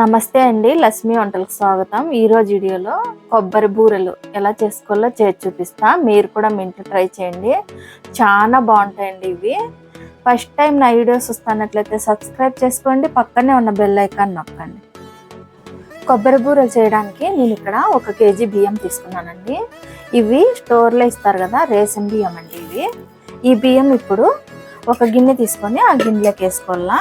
నమస్తే అండి లక్ష్మి వంటలకు స్వాగతం. ఈ రోజు వీడియోలో కొబ్బరి బూరెలు ఎలా చేసుకోవాలో చేసి చూపిస్తా. మీరు కూడా మీ ఇంట్లో ట్రై చేయండి. చాలా బాగుంటాయండి ఇవి. ఫస్ట్ టైం నా వీడియోస్ వస్తున్నట్లయితే సబ్స్క్రైబ్ చేసుకోండి పక్కనే ఉన్న బెల్ ఐకాన్ నొక్కండి. కొబ్బరి బూరెలు చేయడానికి నేను ఇక్కడ ఒక కేజీ బియ్యం తీసుకున్నానండి. ఇవి స్టోర్లో ఇస్తారు కదా రేషన్ బియ్యం అండి ఇవి. ఈ బియ్యం ఇప్పుడు ఒక గిన్నె తీసుకొని ఆ గిన్నెలోకి వేసుకోవాలా.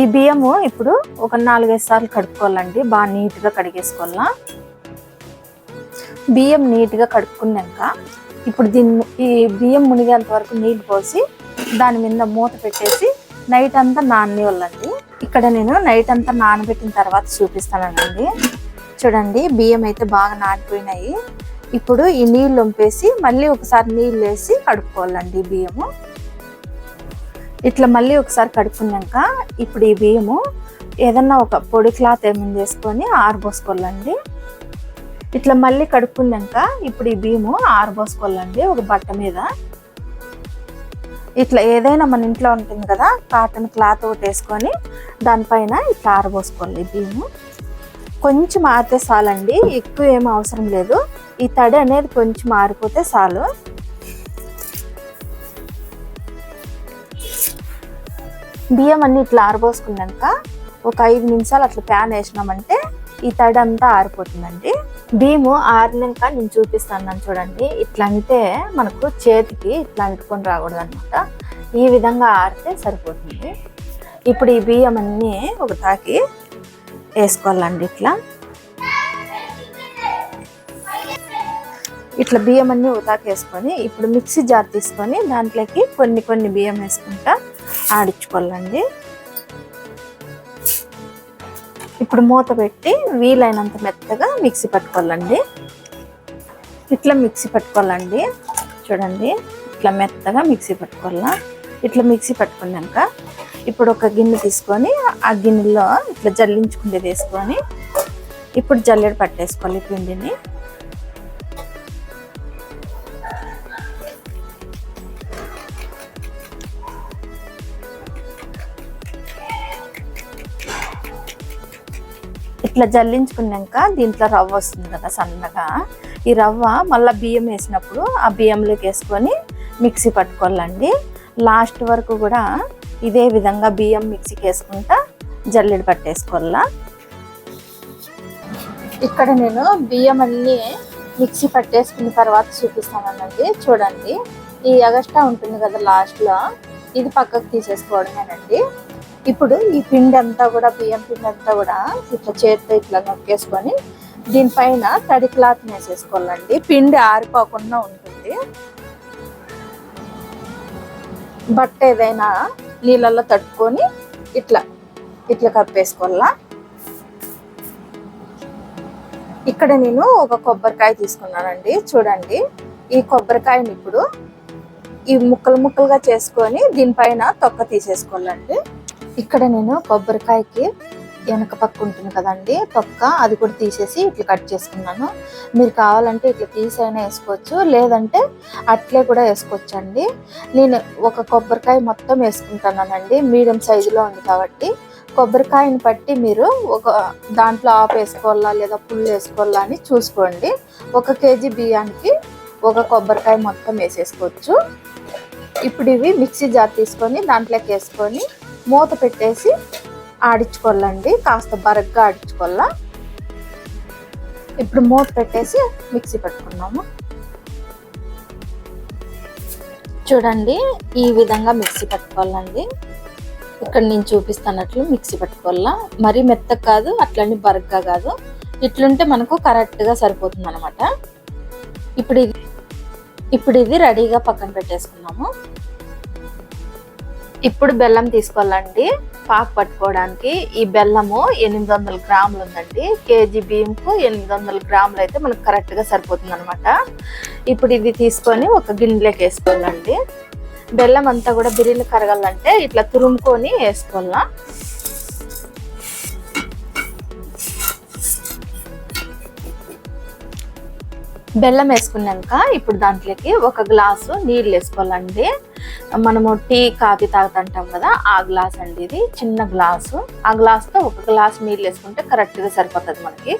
ఈ బియ్యము ఇప్పుడు ఒక నాలుగైదు సార్లు కడుక్కోవాలండి. బాగా నీట్గా కడిగేసుకోవాలా. బియ్యం నీట్గా కడుక్కున్నాక ఇప్పుడు దీన్ని ఈ బియ్యం మునిగేంత వరకు నీళ్ళు పోసి దాని మీద మూత పెట్టేసి నైట్ అంతా నాననివ్వాలండి. ఇక్కడ నేను నైట్ అంతా నానబెట్టిన తర్వాత చూపిస్తానండి. చూడండి బియ్యం అయితే బాగా నానిపోయినాయి. ఇప్పుడు ఈ నీళ్ళు వంపేసి మళ్ళీ ఒకసారి నీళ్ళు వేసి కడుక్కోవాలండి ఈ బియ్యము. ఇట్లా మళ్ళీ ఒకసారి కడుక్కున్నాక ఇప్పుడు ఈ బియ్యము ఏదన్నా ఒక పొడి క్లాత్ ఏమైనా చేసుకొని ఆరబోసుకోవాలండి ఇట్లా మళ్ళీ కడుక్కున్నాక ఇప్పుడు ఈ బియ్యము ఆరబోసుకోవాలండి ఒక బట్ట మీద. ఇట్లా ఏదైనా మన ఇంట్లో ఉంటుంది కదా కాటన్ క్లాత్ ఒకటి వేసుకొని దానిపైన ఇట్లా ఆరబోసుకోవాలి బియ్యము. కొంచెం ఆరితే చాలండి ఎక్కువ ఏం అవసరం లేదు. ఈ తడి అనేది కొంచెం ఆరిపోతే చాలు. బియ్యం అన్ని ఇట్లా ఆరబోసుకున్నాక ఒక ఐదు నిమిషాలు అట్లా ప్యాన్ వేసినామంటే ఈ తడి అంతా ఆరిపోతుందండి. బియ్యము ఆరినాక నేను చూపిస్తాను చూడండి. ఇట్లా అంటే మనకు చేతికి ఇట్లా అంటుకొని రాకూడదు అనమాట ఈ విధంగా ఆరితే సరిపోతుంది. ఇప్పుడు ఈ బియ్యం అన్నీ ఒక తాకి వేసుకోవాలండి ఇట్లా. ఇట్లా బియ్యం అన్నీ ఉతాకేసుకొని ఇప్పుడు మిక్సీ జార్ తీసుకొని దాంట్లోకి కొన్ని కొన్ని బియ్యం వేసుకుంటా ఆడించుకోవాలండి. ఇప్పుడు మూత పెట్టి వీలైనంత మెత్తగా మిక్సీ పట్టుకోవాలండి. ఇట్లా మిక్సీ పట్టుకోవాలండి. చూడండి ఇట్లా మెత్తగా మిక్సీ పట్టుకోవాలా? ఇట్లా మిక్సీ పట్టుకున్నాక ఇప్పుడు ఒక గిన్నె తీసుకొని ఆ గిన్నెలో ఇట్లా జల్లించుకుంటే వేసుకొని ఇప్పుడు జల్లెడ పట్టేసుకోవాలి పిండిని. ఇట్లా జల్లించుకున్నాక దీంట్లో రవ్వ వస్తుంది కదా సన్నగా. ఈ రవ్వ మళ్ళీ బియ్యం వేసినప్పుడు ఆ బియ్యంలోకి వేసుకొని మిక్సీ పట్టుకోవాలండి. లాస్ట్ వరకు కూడా ఇదే విధంగా బియ్యం మిక్సీకి వేసుకుంటా జల్లెడ పట్టేసుకోవాలా. ఇక్కడ నేను బియ్యం అన్నీ మిక్సీ పట్టేసుకున్న తర్వాత చూపిస్తానండి. చూడండి. ఈ అగస్టా ఉంటుంది కదా లాస్ట్లో. ఇది పక్కకు తీసేసుకోవడమేనండి. ఇప్పుడు ఈ పిండి అంతా కూడా బియ్యం పిండి అంతా కూడా ఇట్లా చేతితో ఇట్లా నొక్కేసుకొని దీనిపైన తడి క్లాత్ వేసేసుకోవాలండి. పిండి ఆరిపోకుండా ఉంటుంది. బట్ట ఏదైనా నీళ్ళల్లో తట్టుకొని ఇట్లా ఇట్లా కప్పేసుకోవాలా? ఇక్కడ నేను ఒక కొబ్బరికాయ తీసుకున్నానండి. చూడండి ఈ కొబ్బరికాయని ఇప్పుడు ఈ ముక్కలు ముక్కలుగా చేసుకొని దీనిపైన తొక్క తీసేసుకోవాలండి. ఇక్కడ నేను కొబ్బరికాయకి వెనక పక్క ఉంటుంది కదండి తొక్క అది కూడా తీసేసి ఇట్లా కట్ చేసుకున్నాను. మీరు కావాలంటే ఇట్లా తీసైనా వేసుకోవచ్చు లేదంటే అట్లే కూడా వేసుకోవచ్చు అండి నేను ఒక కొబ్బరికాయ మొత్తం వేసుకుంటున్నానండి మీడియం సైజులో ఉంది కాబట్టి. కొబ్బరికాయని బట్టి మీరు ఒక దాంట్లో ఆపు వేసుకోవాలా లేదా పుల్లు వేసుకోవాలా అని చూసుకోండి. ఒక కేజీ బియ్యానికి ఒక కొబ్బరికాయ మొత్తం వేసేసుకోవచ్చు. ఇప్పుడు ఇవి మిక్సీ జార్ తీసుకొని దాంట్లోకి వేసుకొని మూత పెట్టేసి ఆడించుకోవాలండి. కాస్త బరగ్గా ఆడించుకోవాలా? ఇప్పుడు మూత పెట్టేసి మిక్సీ పెట్టుకున్నాము. చూడండి ఈ విధంగా మిక్సీ పెట్టుకోవాలండి. ఇక్కడ నేను చూపిస్తున్నట్లు మిక్సీ పెట్టుకోవాలా? మరీ మెత్తగా కాదు అట్లని బరగ్గా కాదు. ఇట్లుంటే మనకు కరెక్ట్గా సరిపోతుంది అనమాట ఇప్పుడు ఇది ఇప్పుడు ఇది రెడీగా పక్కన పెట్టేసుకున్నాము. ఇప్పుడు బెల్లం తీసుకోవాలండి. పాకు పట్టుకోవడానికి ఈ బెల్లము ఎనిమిది వందల గ్రాములు ఉందండి కేజీ బియ్యంకు ఎనిమిది వందల గ్రాములు అయితే మనకు కరెక్ట్గా సరిపోతుంది అనమాట ఇప్పుడు ఇది తీసుకొని ఒక గిన్నెలోకి వేసుకోవాలండి. బెల్లం అంతా కూడా బిర్యానీ కరగాలంటే ఇట్లా తురుముకొని వేసుకోవాలా. బెల్లం వేసుకున్నాక ఇప్పుడు దాంట్లోకి ఒక గ్లాసు నీళ్ళు వేసుకోవాలండి. మనము టీ కాఫీ తాగుతుంటాం కదా ఆ గ్లాస్ అండి ఇది. చిన్న గ్లాసు. ఆ గ్లాస్తో ఒక గ్లాస్ నీళ్ళు వేసుకుంటే కరెక్ట్గా సరిపోతుంది మనకి.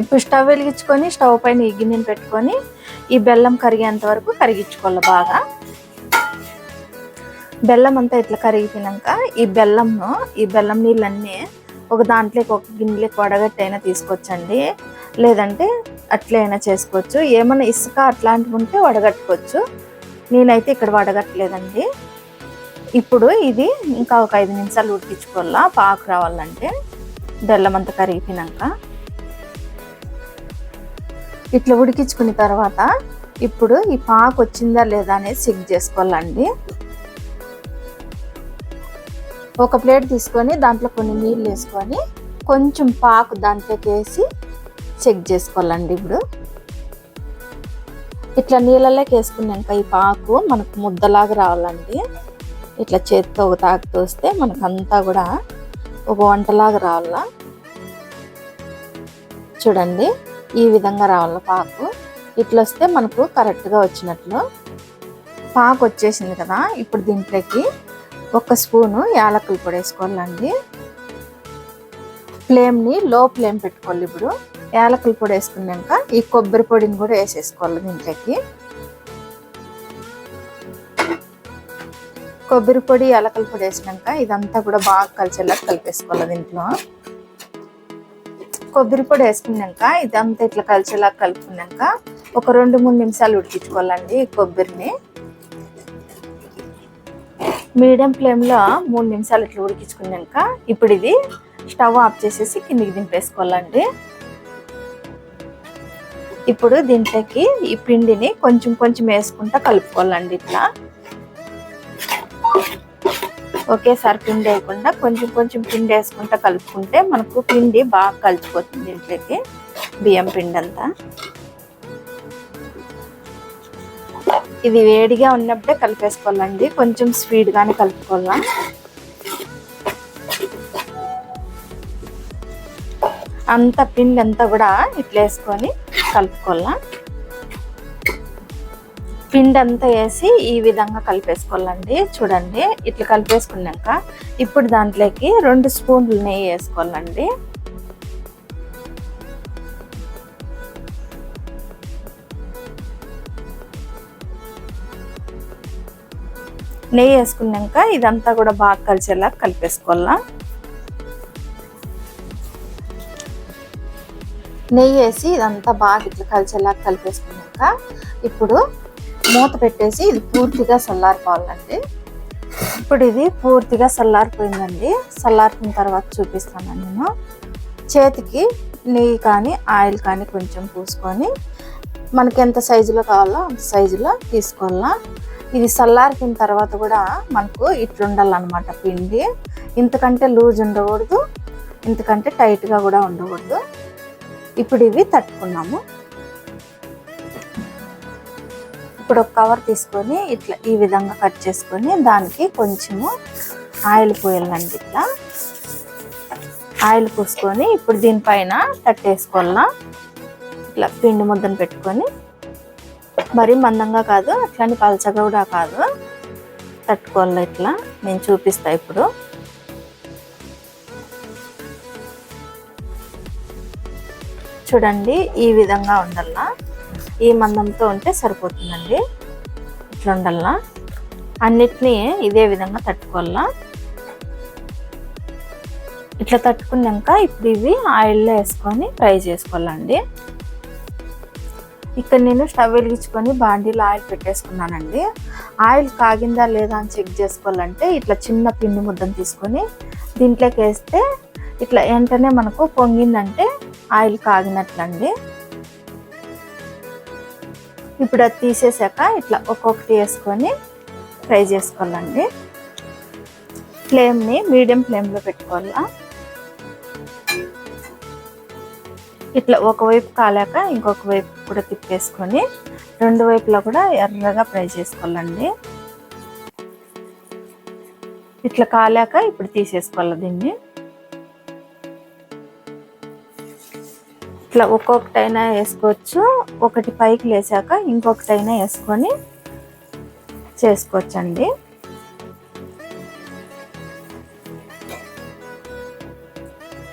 ఇప్పుడు స్టవ్ వెలిగించుకొని స్టవ్ పైన ఈ గిన్నెని పెట్టుకొని ఈ బెల్లం కరిగేంత వరకు కరిగించుకోవాలి బాగా. బెల్లం అంతా ఇట్లా కరిగిపోయినాక ఈ బెల్లంను ఈ బెల్లం నీళ్ళన్నీ ఒక దాంట్లోకి ఒక గిన్నెలోకి వడగట్టి అయినా తీసుకొచ్చండి లేదంటే అట్లే అయినా చేసుకోవచ్చు. ఏమైనా ఇసుక అట్లాంటివి ఉంటే వడగట్టుకోవచ్చు. నేనైతే ఇక్కడ వడగట్టలేదండి. ఇప్పుడు ఇది ఇంకా ఒక ఐదు నిమిషాలు ఉడికించుకోవాలా పాకు రావాలంటే. బెల్లం అంతా కరిగిపోయినాక. ఇట్లా ఉడికించుకున్న తర్వాత ఇప్పుడు ఈ పాకు వచ్చిందా లేదా అనేది చెక్ చేసుకోవాలండి. ఒక ప్లేట్ తీసుకొని దాంట్లో కొన్ని నీళ్ళు వేసుకొని కొంచెం పాకు దాంట్లోకి వేసి చెక్ చేసుకోవాలండి ఇప్పుడు. ఇట్లా నీళ్ళలోకి వేసుకున్నాక ఈ పాకు మనకు ముద్దలాగా రావాలండి. ఇట్లా చేత్తో ఒక తాకు తోస్తే మనకు అంతా కూడా ఒక వంటలాగా రావాలా? చూడండి ఈ విధంగా రావాల పాకు. ఇట్లా వస్తే మనకు కరెక్ట్గా వచ్చినట్లు. పాకు వచ్చేసింది కదా ఇప్పుడు దీంట్లోకి ఒక స్పూను యాలకులు పొడి వేసుకోవాలండి. ఫ్లేమ్ని లో ఫ్లేమ్ పెట్టుకోవాలి ఇప్పుడు. యాలకుల పొడి వేసుకున్నాక ఈ కొబ్బరి పొడిని కూడా వేసేసుకోవాలి దీంట్లోకి. కొబ్బరి పొడి యాలకుల పొడి వేసినాక ఇదంతా కూడా బాగా కలిసేలా కలిపేసుకోవాలి దీంట్లో. కొబ్బరి పొడి వేసుకున్నాక ఇదంతా ఇట్లా కలిసేలా కలుపుకున్నాక ఒక రెండు మూడు నిమిషాలు ఉడికించుకోవాలండి ఈ కొబ్బరిని. మీడియం ఫ్లేమ్లో మూడు నిమిషాలు ఇట్లా ఉడికించుకున్నాక ఇప్పుడు ఇది స్టవ్ ఆఫ్ చేసేసి కిందికి దింపేసుకోవాలండి. ఇప్పుడు దీంట్లోకి ఈ పిండిని కొంచెం కొంచెం వేసుకుంటా కలుపుకోవాలండి ఇట్లా. ఒకేసారి పిండి వేయకుండా కొంచెం కొంచెం పిండి వేసుకుంటా కలుపుకుంటే మనకు పిండి బాగా కలిసిపోతుంది దీంట్లోకి బియ్యం పిండి అంతా ఇది వేడిగా ఉన్నప్పుడే కలిపేసుకోవాలండి. కొంచెం స్వీట్గానే కలుపుకోవాలా. అంత పిండి అంతా కూడా ఇట్లా వేసుకొని కలుపుకోవాలా. పిండి అంతా వేసి ఈ విధంగా కలిపేసుకోవాలండి. చూడండి ఇట్లా కలిపేసుకున్నాక ఇప్పుడు దాంట్లోకి రెండు స్పూన్లు నెయ్యి వేసుకోవాలండి. నెయ్యి వేసుకున్నాక ఇదంతా కూడా బాగా కలిసేలా కలిపేసుకోవాలా. నెయ్యి వేసి ఇదంతా బాగా ఇట్లా కలిసేలాగా కలిపేసుకున్నాక ఇప్పుడు మూత పెట్టేసి ఇది పూర్తిగా చల్లారిపోవాలండి. ఇప్పుడు ఇది పూర్తిగా చల్లారిపోయిందండి. చల్లారిపోయిన తర్వాత చూపిస్తాను నేను. చేతికి నెయ్యి కానీ ఆయిల్ కానీ కొంచెం పూసుకొని మనకి ఎంత సైజులో కావాలో అంత సైజులో తీసుకోవాలా. ఇది చల్లారిపోయిన తర్వాత కూడా మనకు ఇట్లుండాలన్నమాట పిండి. ఇంతకంటే లూజ్ ఉండకూడదు. ఇంతకంటే టైట్గా కూడా ఉండకూడదు. ఇప్పుడు ఇవి తట్టుకున్నాము. ఇప్పుడు ఒక కవర్ తీసుకొని ఇట్లా ఈ విధంగా కట్ చేసుకొని దానికి కొంచెము ఆయిల్ పోయాలండి ఇట్లా. ఆయిల్ పూసుకొని ఇప్పుడు దీనిపైన తట్టేసుకోవాలా? ఇట్లా పిండి ముద్దను పెట్టుకొని. మరీ మందంగా కాదు అట్లాంటి పలచగా కూడా కాదు. తట్టుకోవాలి ఇట్లా? నేను చూపిస్తా ఇప్పుడు. చూడండి ఈ విధంగా ఉండాలా ఈ మందంతో ఉంటే సరిపోతుందండి. ఇట్లా ఉండాలా అన్నిటినీ ఇదే విధంగా తట్టుకోవాలా ఇట్లా తట్టుకున్నాక ఇప్పుడు ఇవి ఆయిల్లో వేసుకొని ఫ్రై చేసుకోవాలండి. ఇక్కడ నేను స్టవ్ వెలిగించుకొని బాండీలో ఆయిల్ పెట్టేసుకున్నానండి. ఆయిల్ కాగిందా లేదా అని చెక్ చేసుకోవాలంటే ఇట్లా చిన్న పిండి ముద్దను తీసుకొని దీంట్లోకి వేస్తే ఇట్లా వెంటనే మనకు పొంగిందంటే ఆయిల్ కాగినట్లండి. ఇప్పుడు అది తీసేసాక ఇట్లా ఒక్కొక్కటి వేసుకొని ఫ్రై చేసుకోవాలండి. ఫ్లేమ్ని మీడియం ఫ్లేమ్లో పెట్టుకోవాలా. ఇట్లా ఒకవైపు కాలాక ఇంకొక వైపు కూడా తిప్పేసుకొని రెండు వైపులా కూడా ఎర్రగా ఫ్రై చేసుకోవాలండి. ఇట్లా కాలాక ఇప్పుడు తీసేసుకోవాలి దీన్ని. ఇట్లా ఒక్కొక్కటైనా వేసుకోవచ్చు. ఒకటి పైకి లేసాక ఇంకొకటైనా వేసుకొని చేసుకోవచ్చండి.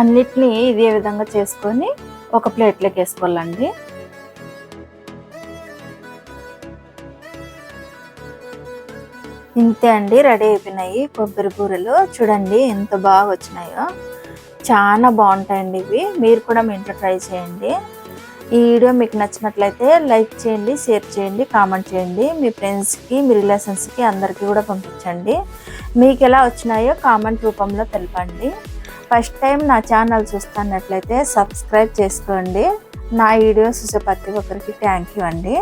అన్నిటినీ ఇదే విధంగా చేసుకొని ఒక ప్లేట్లోకి వేసుకోవాలండి. ఇంతే అండి రెడీ అయిపోయినాయి కొబ్బరి బూరెలు. చూడండి ఎంత బాగా వచ్చినాయో. చాలా బాగుంటాయండి ఇవి. మీరు కూడా మీ ఇంట్లో ట్రై చేయండి. ఈ వీడియో మీకు నచ్చినట్లయితే లైక్ చేయండి షేర్ చేయండి కామెంట్ చేయండి. మీ ఫ్రెండ్స్కి మీ రిలేషన్స్కి అందరికీ కూడా పంపించండి. మీకు ఎలా వచ్చినాయో కామెంట్ రూపంలో తెలపండి. ఫస్ట్ టైం నా ఛానల్ చూస్తున్నట్లయితే సబ్స్క్రైబ్ చేసుకోండి. నా వీడియోస్ చూసే ప్రతి ఒక్కరికి థ్యాంక్ యూ అండి.